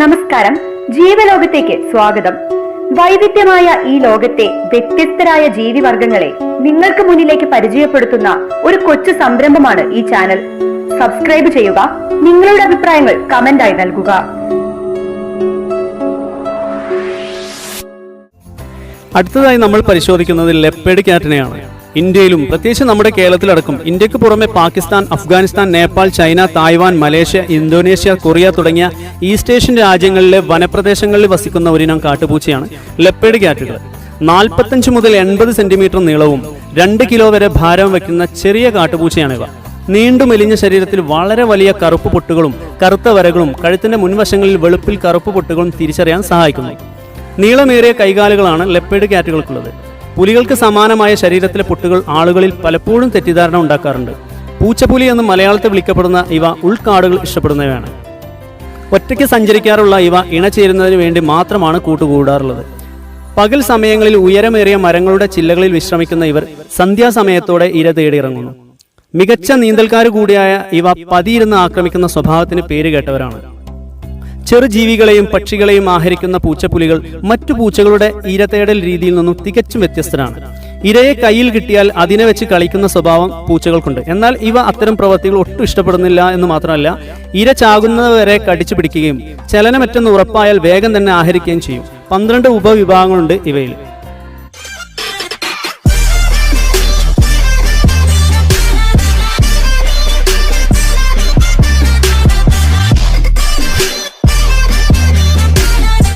നമസ്കാരം. ജീവലോകത്തേക്ക് സ്വാഗതം. വൈവിധ്യമായ ഈ ലോകത്തെ വ്യത്യസ്തരായ ജീവിവർഗങ്ങളെ നിങ്ങൾക്ക് മുന്നിലേക്ക് പരിചയപ്പെടുത്തുന്ന ഒരു കൊച്ചു സംരംഭമാണ് ഈ ചാനൽ. സബ്സ്ക്രൈബ് ചെയ്യുക നിങ്ങളുടെ അഭിപ്രായങ്ങൾ കമന്റായി നൽകുക. അടുത്തതായി നമ്മൾ പരിശോധിക്കുന്നത് ലെപ്പേഡ് ക്യാറ്റിനെയാണ്. ഇന്ത്യയിലും പ്രത്യേകിച്ച് നമ്മുടെ കേരളത്തിലടക്കം ഇന്ത്യയ്ക്ക് പുറമെ Pakistan Afghanistan Nepal China Taiwan Malaysia Indonesia Korea തുടങ്ങിയ ഈസ്റ്റ് ഏഷ്യൻ രാജ്യങ്ങളിലെ വനപ്രദേശങ്ങളിൽ വസിക്കുന്ന ഒരിനം കാട്ടുപൂച്ചയാണ് ലെപ്പേഡ് കാറ്റുകൾ. നാൽപ്പത്തഞ്ച് മുതൽ എൺപത് സെന്റിമീറ്റർ നീളവും രണ്ട് കിലോ വരെ ഭാരം വയ്ക്കുന്ന ചെറിയ കാട്ടുപൂച്ചയാണിവ. നീണ്ടു മെലിഞ്ഞ ശരീരത്തിൽ വളരെ വലിയ കറുപ്പ് പൊട്ടുകളും കറുത്ത വരകളും കഴുത്തിന്റെ മുൻവശങ്ങളിൽ വെളുപ്പിൽ കറുപ്പ് പൊട്ടുകളും തിരിച്ചറിയാൻ സഹായിക്കുന്നു. നീളമേറിയ കൈകാലുകളാണ് ലെപ്പേഡ് ക്യാറ്റുകൾക്കുള്ളത് പുലികൾക്ക് സമാനമായ ശരീരത്തിലെ പൊട്ടുകൾ ആളുകളിൽ പലപ്പോഴും തെറ്റിദ്ധാരണ ഉണ്ടാക്കാറുണ്ട്. പൂച്ചപ്പുലി എന്ന് മലയാളത്തിൽ വിളിക്കപ്പെടുന്ന ഇവ ഉൾക്കാടുകൾ ഇഷ്ടപ്പെടുന്നവയാണ്. ഒറ്റയ്ക്ക് സഞ്ചരിക്കാറുള്ള ഇവ ഇണചേരുന്നതിന് വേണ്ടി മാത്രമാണ് കൂട്ടുകൂടാറുള്ളത്. പകൽ സമയങ്ങളിൽ ഉയരമേറിയ മരങ്ങളുടെ ചില്ലകളിൽ വിശ്രമിക്കുന്ന ഇവർ സന്ധ്യാസമയത്തോടെ ഇര തേടിയിറങ്ങുന്നു. മികച്ച നീന്തൽക്കാർ കൂടിയായ ഇവ പതിയിരുന്ന് ആക്രമിക്കുന്ന സ്വഭാവത്തിന് പേര് കേട്ടവരാണ്. ചെറുജീവികളെയും പക്ഷികളെയും ആഹരിക്കുന്ന പൂച്ചപ്പുലികൾ മറ്റു പൂച്ചകളുടെ ഇരതേടൽ രീതിയിൽ നിന്നും തികച്ചും വ്യത്യസ്തരാണ്. ഇരയെ കയ്യിൽ കിട്ടിയാൽ അതിനെ വെച്ച് കളിക്കുന്ന സ്വഭാവം പൂച്ചകൾക്കുണ്ട്. എന്നാൽ ഇവ അത്തരം പ്രവൃത്തികൾ ഒട്ടും ഇഷ്ടപ്പെടുന്നില്ല എന്ന് മാത്രമല്ല ഇര ചാകുന്നതുവരെ കടിച്ചു പിടിക്കുകയും ചലനമറ്റെന്ന് ഉറപ്പായാൽ വേഗം തന്നെ ആഹരിക്കുകയും ചെയ്യും. പന്ത്രണ്ട് ഉപവിഭാഗങ്ങളുണ്ട് ഇവയിൽ.